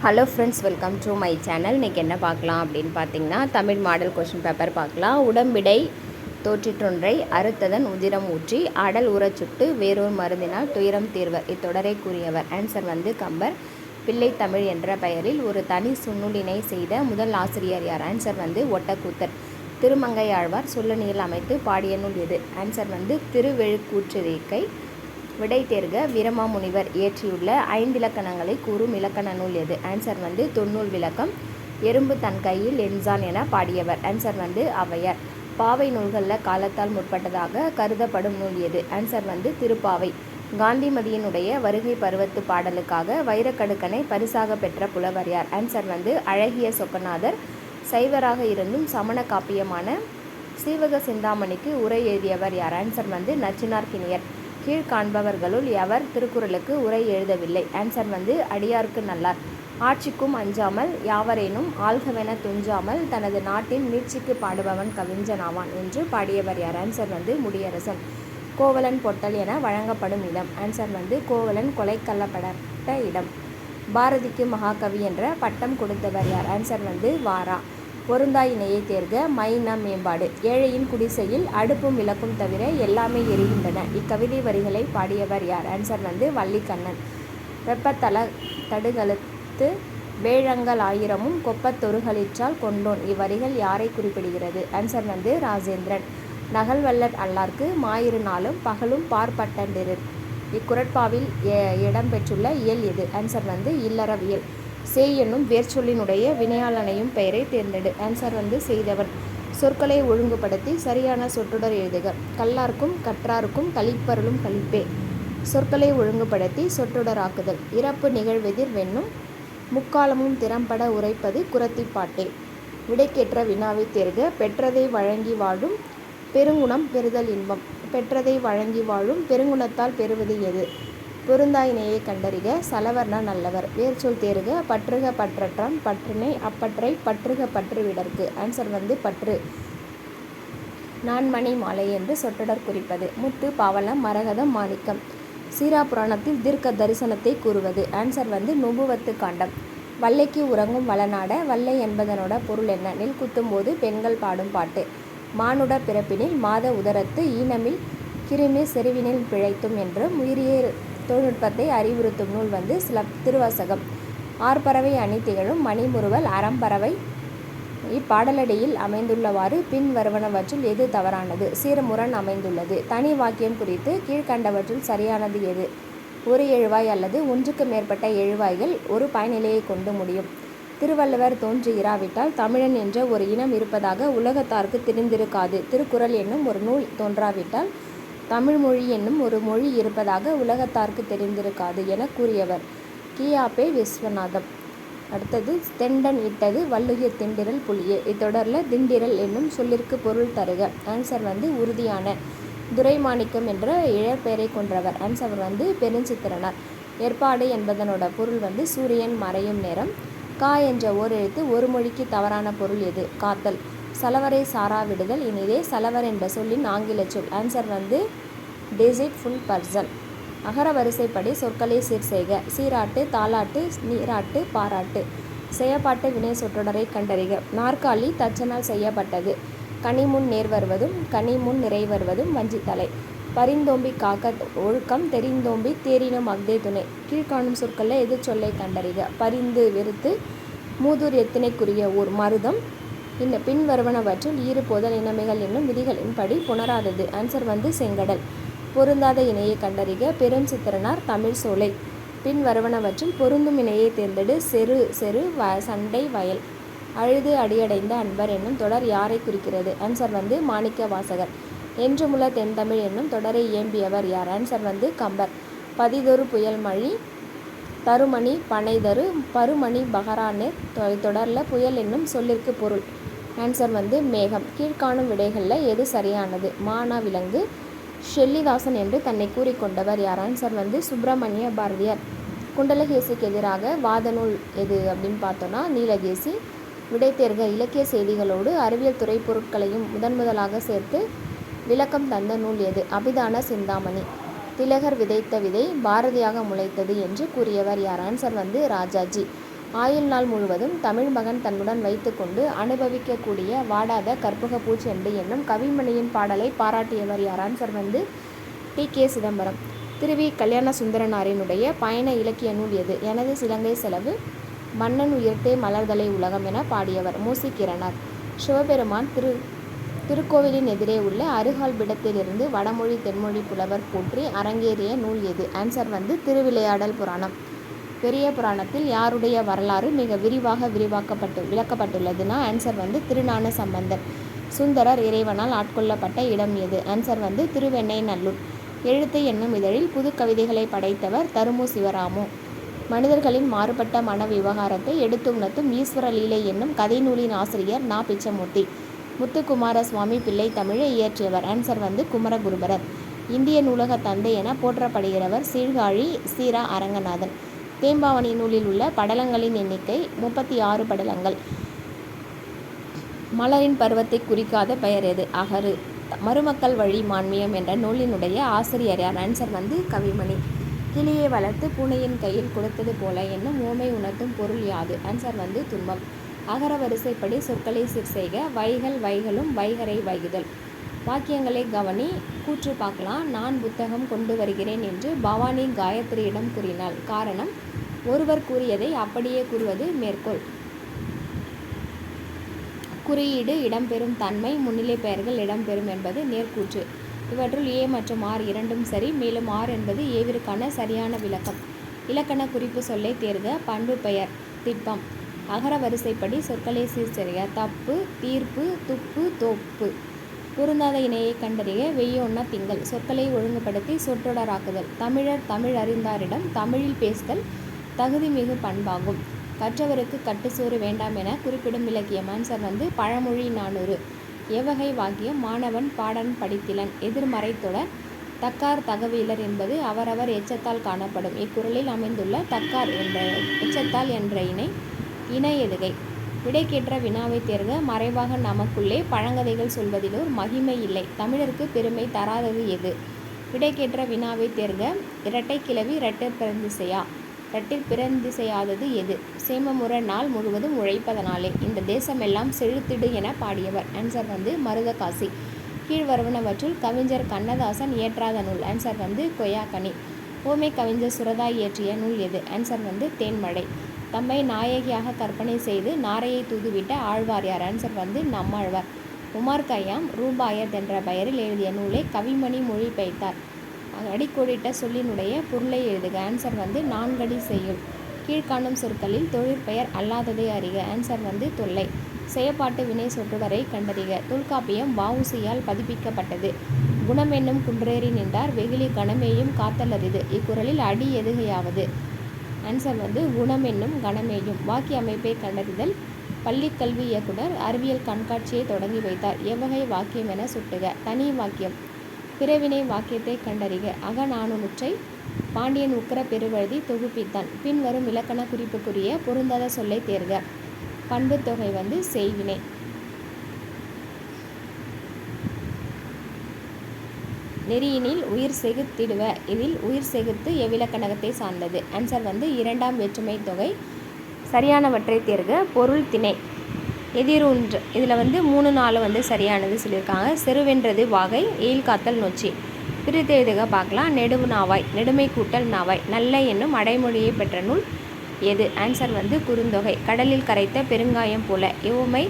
Hello friends welcome to my channel இன்றைக்கி என்ன பார்க்கலாம் அப்படின்னு பார்த்தீங்கன்னா தமிழ் மாடல் கொஷின் பேப்பர் பார்க்கலாம். உடம்பிடை தோற்றிற்றொன்றை அறுத்ததன் உதிரம் ஊற்றி அடல் ஊறச் சுட்டு வேறொரு மருந்தினால் துயரம் தீர்வர். இத்தொடரை கூறியவர். ஆன்சர் வந்து கம்பர். பிள்ளை தமிழ் என்ற பெயரில் ஒரு தனி சுண்ணுளினை செய்த முதல் ஆசிரியர் யார்? ஆன்சர் வந்து ஒட்டக்கூத்தர். திருமங்கையாழ்வார் சொல்லணியில் அமைத்து பாடிய நூல் எது ஆன்சர் வந்து திருவெழுக்கூற்றிருக்கை விடை தேர்க வீரமாமுனிவர் இயற்றியுள்ள ஐந்திலக்கணங்களை கூறும் இலக்கண நூல் எது? ஆன்சர் வந்து தொன்னூல் விளக்கம். எறும்பு தன் கையில் என்சான் என பாடியவர். ஆன்சர் வந்து அவையர். பாவை நூல்களில் காலத்தால் முற்பட்டதாக கருதப்படும் நூல் எது? ஆன்சர் வந்து திருப்பாவை. காந்திமதியினுடைய வருகை பருவத்து பாடலுக்காக வைரக்கடுக்கனை பரிசாக பெற்ற புலவர் யார்? ஆன்சர் வந்து அழகிய சொக்கநாதர். சைவராக இருந்தும் சமண காப்பியமான சீவக சிந்தாமணிக்கு உரை எழுதியவர் யார்? ஆன்சர் வந்து கீழ் கீழ்காண்பவர்களுள் எவர் திருக்குறளுக்கு உரை எழுதவில்லை. ஆன்சர் வந்து அடியார்க்கு நல்லார். ஆட்சிக்கும் அஞ்சாமல் யாவரேனும் ஆள்கவென துஞ்சாமல் தனது நாட்டின் மீட்சிக்கு பாடுபவன் கவிஞனாவான் என்று பாடியவர் யார்? ஆன்சர் வந்து முடியரசன். கோவலன் பொட்டல் என வழங்கப்படும் இடம். ஆன்சர் வந்து கோவலன் கொலைக்கல்லப்பட்ட இடம். பாரதிக்கு மகாகவி என்ற பட்டம் கொடுத்தவர் யார்? ஆன்சர் வந்து வாரா. பொருந்தாயினையை தேர்க மைனா மேம்பாடு. ஏழையின் குடிசையில் அடுப்பும் விளக்கும் தவிர எல்லாமே எரிகின்றன. இக்கவிதை வரிகளை பாடியவர் யார்? ஆன்சர் வந்து வள்ளிக்கண்ணன். வெப்பத்தல தடுகளத்து வேழங்கள் ஆயிரமும் கொப்பத்தொருகளிற்றால் கொண்டோன். இவ்வரிகள் யாரை குறிப்பிடுகிறது? ஆன்சர் வந்து ராஜேந்திரன். நகல்வல்லட் அல்லார்க்கு மாயிரு நாளும் பகலும் பார்ப்பட்டண்டிரு இக்குரட்பாவில் இடம்பெற்றுள்ள இயல் எது? ஆன்சர் வந்து இல்லறவியல். சேய் என்னும் வேர்ச்சொல்லினுடைய வினையாளனையும் பெயரை தேர்ந்தெடு. ஆன்சர் வந்து செய்தவன் சொற்களை ஒழுங்குபடுத்தி சரியான சொற்றொடர் எழுதுக. கல்லார்க்கும் கற்றாருக்கும் கழிப்பருளும் கழிப்பே சொற்களை ஒழுங்குபடுத்தி சொற்றொடராக்குதல் இறப்பு நிகழ்வெதிர் வெண்ணும் முக்காலமும் திறம்பட உரைப்பது குரத்திப்பாட்டே விடைக்கேற்ற வினாவை தேர்க. பெற்றதை வழங்கி வாழும் பெருங்குணம் பெறுதல் இன்பம். பெற்றதை வழங்கி வாழும் பெருங்குணத்தால் பெறுவது எது? பொருந்தாயினையை கண்டறிக சலவர்னா நல்லவர். வேர்ச்சொல் தேர்க பற்றுக பற்றற்றான் பற்றினை அப்பற்றை பற்றுக பற்று விடற்கு ஆன்சர் வந்து பற்று. நான்மணி மாலை என்று சொற்றொடர் குறிப்பது. முத்து பவளம் மரகதம் மாணிக்கம். சீரா புராணத்தில் தீர்க்க தரிசனத்தை கூறுவது. ஆன்சர் வந்து நுபுவத்து காண்டம். வல்லைக்கு உறங்கும் வளநாட வல்லை என்பதனோட பொருள் என்ன? நெல் குத்தும் போது பெண்கள் பாடும் பாட்டு. மானுட பிறப்பினில் மாத உதரத்து ஈனமில் கிருமி செருவினில் பிழைத்தும் என்றும் உயிரியல் தொழில்நுட்பத்தை அறிவுறுத்தும் நூல் வந்து சில திருவாசகம். ஆர்பறவை அணி திகழும் மணிமுறுவல் அறம்பறவை இப்பாடலடியில் அமைந்துள்ளவாறு பின் வருவனவற்றில் எது தவறானது? சீரமுரண் அமைந்துள்ளது. தனி வாக்கியம் குறித்து கீழ்கண்டவற்றில் சரியானது எது? ஒரு எழுவாய் அல்லது ஒன்றுக்கு மேற்பட்ட எழுவாய்கள் ஒரு பயனிலையை கொண்டு முடியும். திருவள்ளுவர் தோன்றி இராவிட்டால் தமிழன் என்ற ஒரு இனம் இருப்பதாக உலகத்தார்க்கு தெரிந்திருக்காது. திருக்குறள் என்னும் ஒரு நூல் தோன்றாவிட்டால் தமிழ் மொழி என்னும் ஒரு மொழி இருப்பதாக உலகத்தார்க்கு தெரிந்திருக்காது என கூறியவர். கியாபே விஸ்வநாதம். அடுத்தது தெண்டன் இட்டது வள்ளுகிய திண்டிரல் புலியே. இத்தொடரில் திண்டிரல் என்னும் சொல்லிற்கு பொருள் தருக. ஆன்சர் வந்து உறுதியான துரைமாணிக்கம் என்ற இழப்பெயரை கொன்றவர். ஆன்சர் வந்து பெருஞ்சித்திரனார். ஏற்பாடு என்பதனோட பொருள் வந்து சூரியன் மறையும் நேரம். கா என்ற ஓர் எழுத்து ஒரு மொழிக்கு தவறான பொருள் எது? காத்தல். சலவரை சாரா விடுதல். இனிதே சலவர் என்ற சொல்லின் ஆங்கில சொல். ஆன்சர் வந்து டிசிட் ஃபுல் பர்சன் அகர வரிசைப்படி சொற்களை சீர் செய்க. சீராட்டு தாலாட்டு நீராட்டு பாராட்டு. செய்யப்பாட்டு வினை சொற்றொடரை கண்டறிக. நாற்காலி தச்சனால் செய்யப்பட்டது. கனிமுன் நேர் வருவதும் கனிமுன் நிறை வருவதும் வஞ்சித்தலை. பரிந்தோம்பி காக்க ஒழுக்கம் தெரிந்தோம்பி தேரினம் அக்தே துணை. கீழ்காணும் சொற்களில் எது சொல்லை கண்டறிக. பரிந்து வெறுத்து மூதூர் எத்தினைக்குரிய ஊர் மருதம். இந்த பின்வருவனவற்றில் ஈறு போதல் இனமைகள் என்னும் விதிகளின்படி புணராதது. ஆன்சர் வந்து செங்கடல். பொருந்தாத இணையை கண்டறிக. பெரும் சித்திரனார் தமிழ் சோலை. பின் வருவனவற்றில் பொருந்தும் இணையை தேர்ந்தெடு. செரு செரு வ சண்டை வயல். அழுது அடியடைந்த அன்பர் என்னும் தொடர் யாரை குறிக்கிறது? ஆன்சர் வந்து மாணிக்க வாசகர் என்றுமுள்ள தென்தமிழ் என்னும் தொடரை இயம்பியவர் யார்? ஆன்சர் வந்து கம்பர். பதிதொரு புயல் மழி தருமணி பனைதரு பருமணி பகரானேர் தொடரில் புயல் என்னும் சொல்லிற்கு பொருள். ஆன்சர் வந்து மேகம். கீழ்காணும் விடைகளில் எது சரியானது? மானா விலங்கு. ஷெல்லிதாசன் என்று தன்னை கூறிக்கொண்டவர் யார்? ஆன்சர் வந்து சுப்பிரமணிய பாரதியார். குண்டலகேசிக்கு எதிராக வாதநூல் எது அப்படின்னு பார்த்தோன்னா நீலகேசி. விடை தேர்க இலக்கிய செய்திகளோடு அறிவியல் துறை பொருட்களையும் முதன் முதலாக சேர்த்து விளக்கம் தந்த நூல் எது? அபிதான சிந்தாமணி. திலகர் விதைத்த விதை பாரதியாக முளைத்தது என்று கூறியவர் யார்? ஆன்சர் வந்து ராஜாஜி. ஆயுள் நாள் முழுவதும் தமிழ் மகன் தன்னுடன் வைத்துக்கொண்டு அனுபவிக்கக்கூடிய வாடாத கற்பக பூச்செண்டு என்னும் கவிமணியின் பாடலை பாராட்டியவர் யார் ஆன்சர் வந்து? T K. சிதம்பரம். திருவி கல்யாண சுந்தரனாரினுடைய பயண இலக்கிய நூல் எது? எனது சிலங்கை செலவு மன்னன் உயிர்த்தே மலர்தலை உலகம் என பாடியவர் மூசிக்கிறனர் சிவபெருமான் திரு திருக்கோவிலின் எதிரே உள்ள அருகால் பிடத்திலிருந்து வடமொழி தென்மொழி புலவர் போற்றி அரங்கேறிய நூல் எது? ஆன்சர் வந்து திருவிளையாடல் புராணம். பெரிய புராணத்தில் யாருடைய வரலாறு மிக விரிவாக விரிவாக்கப்பட்டு விளக்கப்பட்டுள்ளதுன்னா ஆன்சர் வந்து திருஞான சம்பந்தர். சுந்தரர் இறைவனால் ஆட்கொள்ளப்பட்ட இடம் எது? ஆன்சர் வந்து திருவெண்ணை நல்லூர் எழுத்து என்னும் இதழில் புது கவிதைகளை படைத்தவர் தருமு சிவராமு. மனிதர்களின் மாறுபட்ட மன விவகாரத்தை எடுத்து உணர்த்தும் ஈஸ்வர லீலை என்னும் கதை நூலின் ஆசிரியர் நா. பிச்சமூர்த்தி. முத்துக்குமார சுவாமி பிள்ளை தமிழை இயற்றியவர். ஆன்சர் வந்து குமரகுருபரர். இந்திய நூலக தந்தை என போற்றப்படுகிறவர் சீர்காழி சீரா அரங்கநாதன். தேம்பாவணி நூலில் உள்ள படலங்களின் எண்ணிக்கை முப்பத்தி ஆறு படலங்கள். மலரின் பருவத்தை குறிக்காத பெயர் எது? அகரு மருமக்கள் வழி மான்மியம் என்ற நூலினுடைய ஆசிரியர் யார் ஆன்சர் வந்து கவிமணி. கிளியை வளர்த்து பூனையின் கையில் கொடுத்தது போல என்னும் ஓமை உணர்த்தும் பொருள் யாது? ஆன்சர் வந்து துன்பம். அகர வரிசைப்படி சொற்களை சீர் செய்க வைகள் வைகளும் வைகரை வைகுதல். வாக்கியங்களை கவனி கூற்று பார்க்கலாம். நான் புத்தகம் கொண்டு வருகிறேன் என்று பவானி காயத்ரியிடம் கூறினாள். காரணம் ஒருவர் கூறியதை அப்படியே கூறுவது மேற்கோள். குறியீடு இடம்பெறும் தன்மை முன்னிலை பெயர்கள் இடம்பெறும் என்பது நேர்கூற்று. இவற்றுள் ஏ மற்றும் ஆர் இரண்டும் சரி மேலும் ஆர் என்பது ஏவிற்கான சரியான விளக்கம். இலக்கண குறிப்பு சொல்லை தேர்க பண்பு பெயர் திட்பம். அகர வரிசைப்படி சொற்களை சீர்செய்க தப்பு தீர்ப்பு துப்பு தோப்பு. பொருந்தாத இணையை கண்டறிய வெய்யோன்னா திங்கள் சொற்களை ஒழுங்குபடுத்தி சொற்றொடராக்குதல். தமிழர் தமிழ் அறிந்தாரிடம் தமிழில் பேசுதல் தகுதி மிகு பண்பாகும். கற்றவருக்கு கட்டுச்சோறு வேண்டாம் என குறிப்பிடும் இலக்கியம் ஆன்சர் வந்து பழமொழி நானூறு எவ்வகை வாக்கியம் மாணவன் பாடன் படித்திலன் எதிர்மறை தொடர் தக்கார் தகவலர் என்பது அவரவர் எச்சத்தால் காணப்படும். இக்குறளில் அமைந்துள்ள தக்கார் என்ற எச்சத்தால் என்ற இணை இணை எதுகை. விடைக்கேற்ற வினாவை தேர்க மறைவாக நமக்குள்ளே பழங்கதைகள் சொல்வதிலோர் மகிமை இல்லை. தமிழருக்கு பெருமை தராதது எது? விடைக்கேற்ற வினாவை தேர்க இரட்டை கிளவி இரட்டை பிறந்திசையா? இரட்டில் பிறந்திசையாதது எது? சேமமுற நாள் முழுவதும் உழைப்பதனாலே. இந்த தேசமெல்லாம் செழுத்திடு என பாடியவர். ஆன்சர் வந்து மருதகாசி. கீழ்வருவனவற்றுள் கவிஞர் கண்ணதாசன் இயற்றாத நூல். ஆன்சர் வந்து கொய்யாக்கனி. ஓமை கவிஞர் சுரதா இயற்றிய நூல் எது? ஆன்சர் வந்து தேன்மழை. தம்மை நாயகியாக கற்பனை செய்து நாரையை தூதுவிட்ட ஆழ்வார் யார்? ஆன்சர் வந்து நம்மாழ்வார். உமார் கய்யாம் ரூபாயத் என்ற பெயரில் எழுதிய நூலை கவிமணி மொழிபெயர்த்தார் அடிக்கோடிட்ட சொல்லினுடைய பொருளை எழுதுக. ஆன்சர் வந்து நான்கடி செய்யுள். கீழ்காணும் சொற்களில் தொழிற்பெயர் அல்லாததை அறிக. ஆன்சர் வந்து தொல்லை. செயப்பாட்டு வினை சொற்றொடரை கண்டறிக. தொல்காப்பியம் வவுசியால் பதிப்பிக்கப்பட்டது. குணம் என்னும் குன்றேறி நின்றார். வெகுளி கணமேயும் காத்தல் அரிது இக்குறளில் அடி எதுகையாவது? ஆன்சர் வந்து குணம் என்னும் கணமேயும் வாக்கிய அமைப்பை கண்டறிதல். பள்ளிக்கல்வி இயக்குனர் அறிவியல் கண்காட்சியை தொடங்கி வைத்தார். எவ்வகை வாக்கியம் என சுட்டுக. தனி வாக்கியம். பிறவினை வாக்கியத்தை கண்டறிக. அகநானூற்றை பாண்டியன் உக்கர பெருவழுதி தொகுப்பித்தான். பின்வரும் இலக்கண குறிப்புக்குரிய பொருந்தாத சொல்லை தேர்க. பண்புத்தொகை வந்து செய்வினை. நெறியினில் உயிர் செகுத்திடுவ. இதில் உயிர் செகுத்து எவ்விலக்கணகத்தை சார்ந்தது? ஆன்சர் வந்து இரண்டாம் வேற்றுமை தொகை. சரியானவற்றை தேர்க. பொருள் திணை. எதிரொன்று. இதில் வந்து மூணு நாலு வந்து சரியானது சொல்லியிருக்காங்க. செருவென்றது வாகை எயில் காத்தல் நொச்சி. பிரித்து எழுதுக பார்க்கலாம். நெடுவு நாவாய் நெடுமை கூட்டல் நாவாய். நல்ல என்னும் அடைமொழியை பெற்ற நூல் எது? ஆன்சர் வந்து குறுந்தொகை. கடலில் கரைத்த பெருங்காயம் போல. எவ்வுமை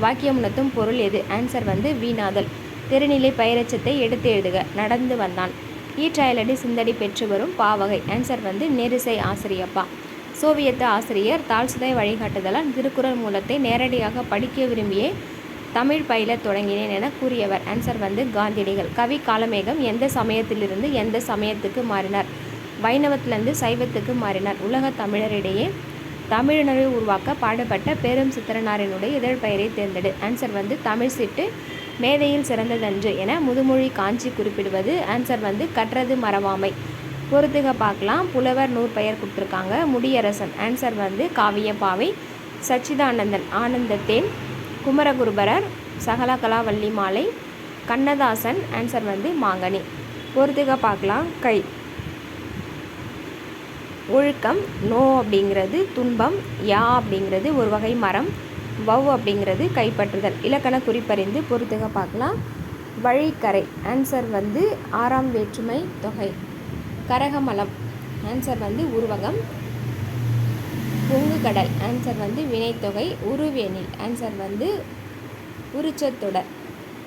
வாக்கியம் பொருள் எது? ஆன்சர் வந்து வீணாதல். திருநிலை பயிரச்சத்தை எடுத்து எழுதுக. நடந்து வந்தான். ஈற்றாயலடி சிந்தடி பெற்று வரும் பாவகை. ஆன்சர் வந்து நெரிசை ஆசிரியப்பா. சோவியத்து ஆசிரியர் தாழ்சுதை வழிகாட்டுதலால் திருக்குறள் மூலத்தை நேரடியாக படிக்க விரும்பியே தமிழ் பயில தொடங்கினேன் என கூறியவர். ஆன்சர் வந்து காந்தியடிகள். கவி காலமேகம் எந்த சமயத்திலிருந்து எந்த சமயத்துக்கு மாறினார்? வைணவத்திலிருந்து சைவத்துக்கு மாறினார். உலக தமிழரிடையே தமிழினரை உருவாக்க பாடுபட்ட பெரும் சித்திரனாரினுடைய இதழ் பெயரை தேர்ந்தெடு. ஆன்சர் வந்து தமிழ் சிட்டு மேதையில் சிறந்ததன்று என முதுமொழி காஞ்சி குறிப்பிடுவது. ஆன்சர் வந்து கற்றது மறவாமை. பொறுத்துக பார்க்கலாம். புலவர் நூற்பெயர் கொடுத்துருக்காங்க. முடியரசன். ஆன்சர் வந்து காவியப்பாவை. சச்சிதானந்தன். ஆனந்தத்தேன். குமரகுருபரர். சகலகலா வள்ளி மாலை. கண்ணதாசன். ஆன்சர் வந்து மாங்கனி. பொறுத்துக பார்க்கலாம். கை. ஒழுக்கம் நோ அப்படிங்கிறது துன்பம் யா அப்படிங்கிறது ஒரு வகை மரம் வவ் அப்படிங்கிறது கைப்பற்றுதல். இலக்கண குறிப்பறிந்து பொறுத்துக பார்க்கலாம். வழிக்கரை ஆன்சர் வந்து ஆறாம் வேற்றுமை தொகை. கரகமலம் ஆன்சர் வந்து உருவகம். பொங்கு கடல் ஆன்சர் வந்து வினைத்தொகை. உருவேனில் ஆன்சர் வந்து உரிச்சத்தொடர்